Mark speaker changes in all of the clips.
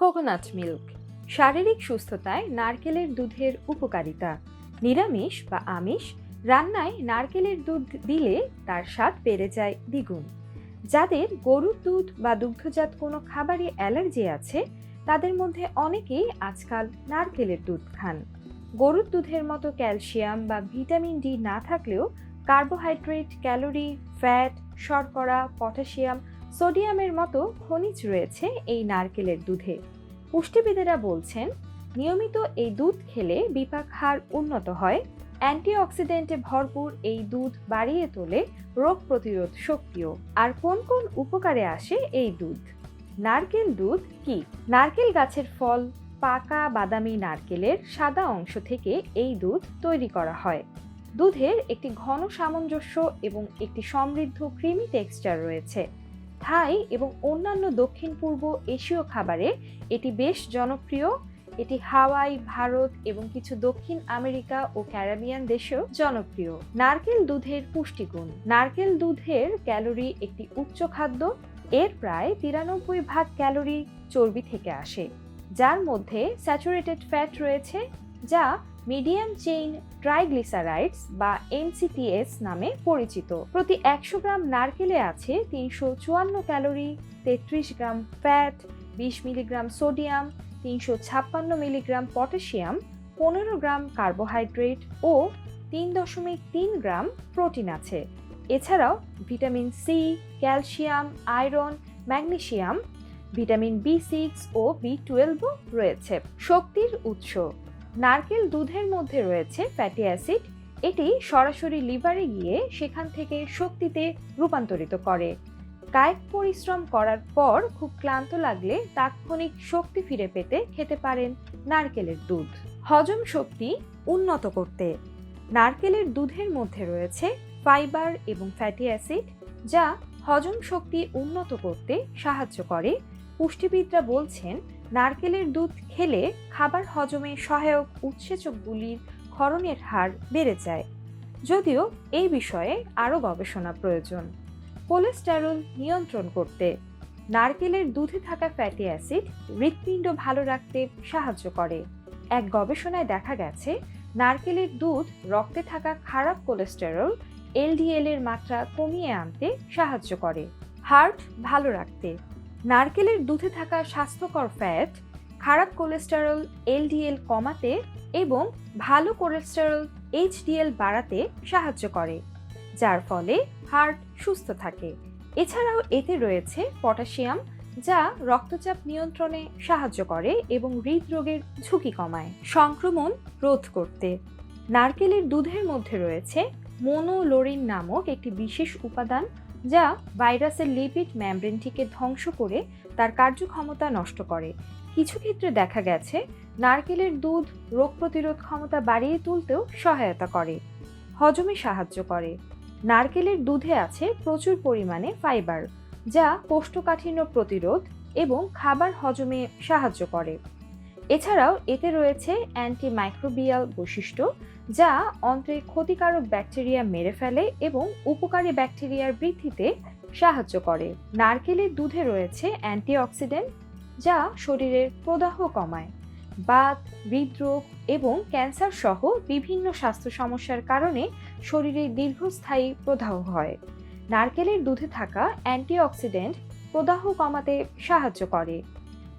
Speaker 1: Coconut milk. শারীরিক সুস্থতায় নারকেলের দুধের উপকারিতা। নিরামিষ বা আমিষ রান্নায় নারকেলের দুধ দিলে তার স্বাদ বেড়ে যায় দ্বিগুণ। যাদের গরুর দুধ বা দুগ্ধজাত কোনো খাবারে অ্যালার্জি আছে, তাদের মধ্যে অনেকেই আজকাল নারকেলের দুধ খান। গরুর দুধের মতো ক্যালসিয়াম বা ভিটামিন ডি না থাকলেও কার্বোহাইড্রেট, ক্যালোরি, ফ্যাট, শর্করা, পটাশিয়াম সোডিয়ামের মতো খনিজ রয়েছে এই নারকেলের দুধে। পুষ্টিবিদেরা বলছেন, নিয়মিত এই দুধ খেলে বিপাক হার উন্নত হয়, অ্যান্টিঅক্সিডেন্টে ভরপুর এই দুধ বাড়িয়ে তোলে রোগ প্রতিরোধ শক্তিও। আর কোন কোন উপকারে আসে এই দুধ? নারকেল দুধ কি? নারকেল গাছের ফল, পাকা বাদামি নারকেলের সাদা অংশ থেকে এই দুধ তৈরি করা হয়। দুধের একটি ঘন সামঞ্জস্য এবং একটি সমৃদ্ধ ক্রিমি টেক্সচার রয়েছে। থাই এবং অন্যান্য দক্ষিণ পূর্ব এশীয় খাবারে এটি বেশ জনপ্রিয়। এটি হাওয়াই, ভারত এবং কিছু দক্ষিণ আমেরিকা ও ক্যারাবিয়ান দেশেও জনপ্রিয়। নারকেল দুধের পুষ্টিগুণ। নারকেল দুধের ক্যালোরি একটি উচ্চ খাদ্য। এর প্রায় তিরানব্বই ভাগ ক্যালোরি চর্বি থেকে আসে, যার মধ্যে স্যাচুরেটেড ফ্যাট রয়েছে, যা মিডিয়াম চেইন ট্রাইগ্লিসারাইডস বা এমসিটিএস নামে পরিচিত। প্রতি একশো গ্রাম নারকেলে আছে তিনশো চুয়ান্ন ক্যালোরি, তেত্রিশ গ্রাম ফ্যাট, বিশ মিলিগ্রাম সোডিয়াম, তিনশো ছাপ্পান্ন মিলিগ্রাম পটাশিয়াম, পনেরো গ্রাম কার্বোহাইড্রেট ও তিন দশমিক তিন গ্রাম প্রোটিন আছে। এছাড়াও vitamin C, calcium, iron, magnesium, vitamin B six ও বি টুয়েলভও রয়েছে। শক্তির উৎস। নারকেল দুধের মধ্যে রয়েছে ফ্যাটি অ্যাসিড এটি সরাসরি লিভারে গিয়ে সেখান থেকে শক্তিতে রূপান্তরিত করে। কায়িক পরিশ্রম করার পর খুব ক্লান্ত লাগলে তাৎক্ষণিক শক্তি ফিরে পেতে খেতে পারেন নারকেলের দুধ। হজম শক্তি উন্নত করতে নারকেলের দুধের মধ্যে রয়েছে ফাইবার এবং ফ্যাটি অ্যাসিড যা হজম শক্তি উন্নত করতে সাহায্য করে। পুষ্টিবিদরা বলছেন নারকেলের দুধ খেলে খাবার হজমে সহায়ক উৎসেচকগুলির ক্ষরণের হার বেড়ে যায়। যদিও এই বিষয়ে আরও গবেষণা প্রয়োজন। কোলেস্টেরল নিয়ন্ত্রণ করতে নারকেলের দুধে থাকা ফ্যাটি অ্যাসিড হৃৎপিণ্ড ভালো রাখতে সাহায্য করে। এক গবেষণায় দেখা গেছে, নারকেলের দুধ রক্তে থাকা খারাপ কোলেস্টেরল এলডিএল এর মাত্রা কমিয়ে আনতে সাহায্য করে। হার্ট ভালো রাখতে নারকেলের দুধে থাকা স্বাস্থ্যকর ফ্যাট খারাপ কোলেস্টেরল এলডিএল কমাতে এবং ভালো কোলেস্টেরল এইচডিএল বাড়াতে সাহায্য করে, যার ফলে হার্ট সুস্থ থাকে। এছাড়াও এতে রয়েছে পটাশিয়াম যা রক্তচাপ নিয়ন্ত্রণে সাহায্য করে এবং হৃদরোগের ঝুঁকি কমায়। সংক্রমণ রোধ করতে। নারকেলের দুধের মধ্যে রয়েছে মোনোলোরিন নামক একটি বিশেষ উপাদান যা ভাইরাসের লিপিড ম্যামব্রেনটিকে ধ্বংস করে তার কার্যক্ষমতা নষ্ট করে। কিছু ক্ষেত্রে দেখা গেছে, নারকেলের দুধ রোগ প্রতিরোধ ক্ষমতা বাড়িয়ে তুলতেও সহায়তা করে, হজমে সাহায্য করে। নারকেলের দুধে আছে প্রচুর পরিমাণে ফাইবার, যা কোষ্ঠকাঠিন্য প্রতিরোধ এবং খাবার হজমে সাহায্য করে। এছাড়াও এতে রয়েছে অ্যান্টিমাইক্রোবিয়াল বৈশিষ্ট্য, যা অন্ত্রে ক্ষতিকারক ব্যাকটেরিয়া মেরে ফেলে এবং উপকারী ব্যাকটেরিয়ার বৃদ্ধিতে সাহায্য করে। নারকেলের দুধে রয়েছে অ্যান্টিঅক্সিডেন্ট যা শরীরের প্রদাহ কমায়। বাত, হৃদরোগ এবং ক্যান্সার সহ বিভিন্ন স্বাস্থ্য সমস্যার কারণে শরীরে দীর্ঘস্থায়ী প্রদাহ হয়। নারকেলের দুধে থাকা অ্যান্টিঅক্সিডেন্ট প্রদাহ কমাতে সাহায্য করে।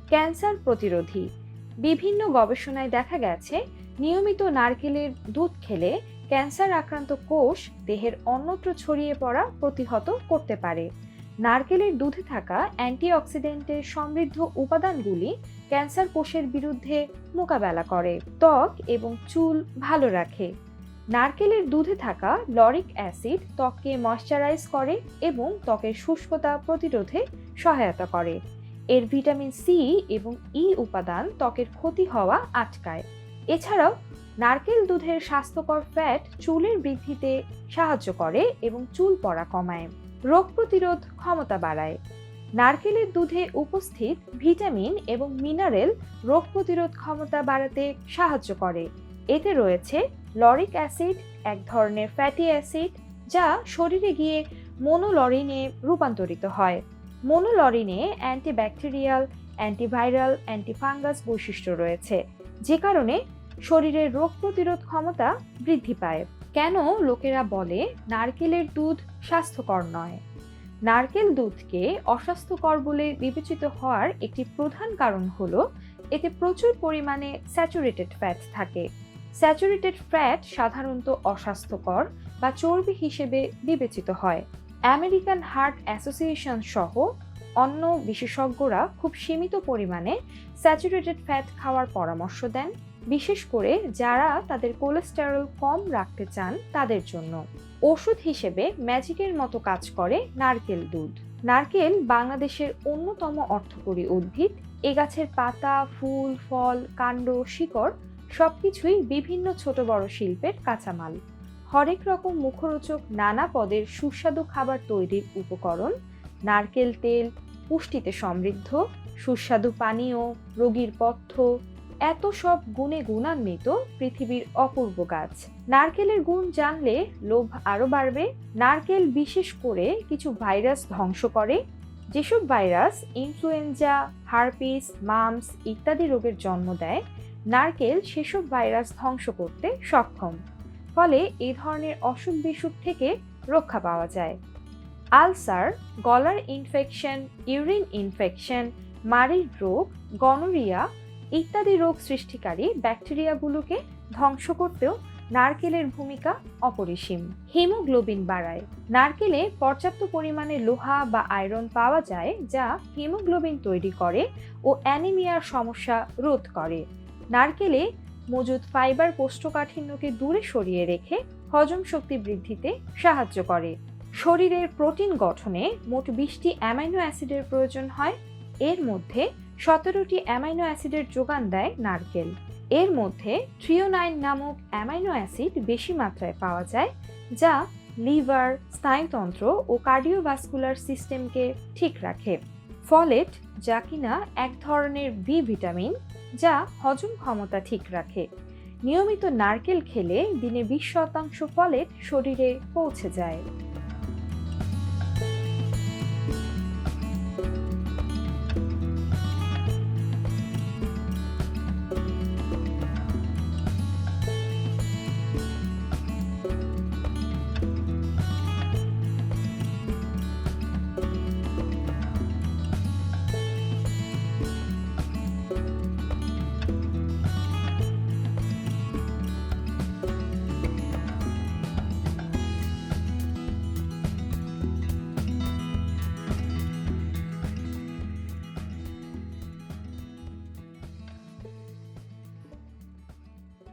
Speaker 1: ক্যান্সার প্রতিরোধী বিভিন্ন গবেষণায় দেখা গেছে, নিয়মিত নারকেলের দুধ খেলে ক্যান্সার আক্রান্ত কোষ দেহের অন্যত্র ছড়িয়ে পড়া প্রতিহত করতে পারে। নারকেলের দুধে থাকা অ্যান্টিঅক্সিডেন্টের সমৃদ্ধ উপাদানগুলি ক্যান্সার কোষের বিরুদ্ধে মোকাবেলা করে, ত্বক এবং চুল ভালো রাখে। নারকেলের দুধে থাকা লরিক অ্যাসিড ত্বককে ময়শ্চারাইজ করে এবং ত্বকের শুষ্কতা প্রতিরোধে সহায়তা করে। এর ভিটামিন সি এবং ই উপাদান ত্বকের ক্ষতি হওয়া আটকায়। এছাড়াও, নারকেল দুধের স্বাস্থ্যকর ফ্যাট চুলের বৃদ্ধিতে সাহায্য করে এবং চুল পড়া কমায়। রোগ প্রতিরোধ ক্ষমতা বাড়ায়। নারকেলের দুধে উপস্থিত ভিটামিন এবং মিনারেল রোগ প্রতিরোধ ক্ষমতা বাড়াতে সাহায্য করে। এতে রয়েছে লরিক অ্যাসিড, এক ধরনের ফ্যাটি অ্যাসিড, যা শরীরে গিয়ে মোনোলরিনে রূপান্তরিত হয়। মোনোলরিনে অ্যান্টিব্যাকটেরিয়াল, অ্যান্টিভাইরাল, অ্যান্টিফাঙ্গাস বৈশিষ্ট্য রয়েছে, যে কারণে শরীরের রোগ প্রতিরোধ ক্ষমতা বৃদ্ধি পায়। কেন লোকেরা বলে নারকেলের দুধ স্বাস্থ্যকর নয়? নারকেল দুধকে অস্বাস্থ্যকর বলে বিবেচিত হওয়ার একটি প্রধান কারণ হল, এতে প্রচুর পরিমাণে স্যাচুরেটেড ফ্যাট থাকে। স্যাচুরেটেড ফ্যাট সাধারণত অস্বাস্থ্যকর বা চর্বি হিসেবে বিবেচিত হয়। আমেরিকান হার্ট অ্যাসোসিয়েশন সহ অন্য বিশেষজ্ঞরা খুব সীমিত পরিমাণে স্যাচুরেটেড ফ্যাট খাওয়ার পরামর্শ দেন, বিশেষ করে যারা তাদের কোলেস্টেরল কম রাখতে চান তাদের জন্য। ওষুধ হিসেবে ম্যাজিকের মতো কাজ করে নারকেল দুধ। নারকেল বাংলাদেশের অন্যতম অর্থকরী উদ্ভিদ। এ গাছের পাতা, ফুল, ফল, কাণ্ড, শিকড় সবকিছুই বিভিন্ন ছোট বড় শিল্পের কাঁচামাল। হরেক রকম মুখরোচক নানা পদের সুস্বাদু খাবার তৈরির উপকরণ, নারকেল তেল, পুষ্টিতে সমৃদ্ধ, সুস্বাদু পানীয়, রোগীর পথ্য, এত সব গুণে গুণান্বিত পৃথিবীর অপূর্ব গাছ। নারকেলের গুণ জানলে লোভ আরও বাড়বে। নারকেল বিশেষ করে কিছু ভাইরাস ধ্বংস করে। যেসব ভাইরাস ইনফ্লুয়েঞ্জা, হারপিস, মামস ইত্যাদি রোগের জন্ম দেয়, নারকেল সেসব ভাইরাস ধ্বংস করতে সক্ষম। ফলে এই ধরনের অসুখ বিসুখ থেকে রক্ষা পাওয়া যায়। আলসার, গলার ইনফেকশন ইউরিন ইনফেকশন মারির রোগ গনোরিয়া ইত্যাদি রোগ সৃষ্টিকারী ব্যাকটেরিয়াগুলোকে ধ্বংস করতেও নারকেলের ভূমিকা অপরিসীম। হিমোগ্লোবিন বাড়ায়। নারকেলে পর্যাপ্ত পরিমাণে লোহা বা আয়রন পাওয়া যায়, যা হিমোগ্লোবিন তৈরি করে ও অ্যানিমিয়ার সমস্যা রোধ করে। নারকেলে মজুদ ফাইবার কোষ্ঠকাঠিন্যকে দূরে সরিয়ে রেখে হজম শক্তি বৃদ্ধিতে সাহায্য করে। শরীরের প্রোটিন গঠনে মোট বিশটি অ্যামাইনো অ্যাসিডের প্রয়োজন হয়। এর মধ্যে সতেরোটি অ্যামাইনো অ্যাসিডের যোগান দেয় নারকেল। এর মধ্যে থ্রিওনাইন নামক অ্যামাইনো অ্যাসিড বেশি মাত্রায় পাওয়া যায়, যা লিভার, স্নায়ুতন্ত্র ও কার্ডিওভাস্কুলার সিস্টেমকে ঠিক রাখে। ফলেট, যা কিনা এক ধরনের বি ভিটামিন, যা হজম ক্ষমতা ঠিক রাখে। নিয়মিত নারকেল খেলে দিনে বিশ শতাংশ ফলেট শরীরে পৌঁছে যায়।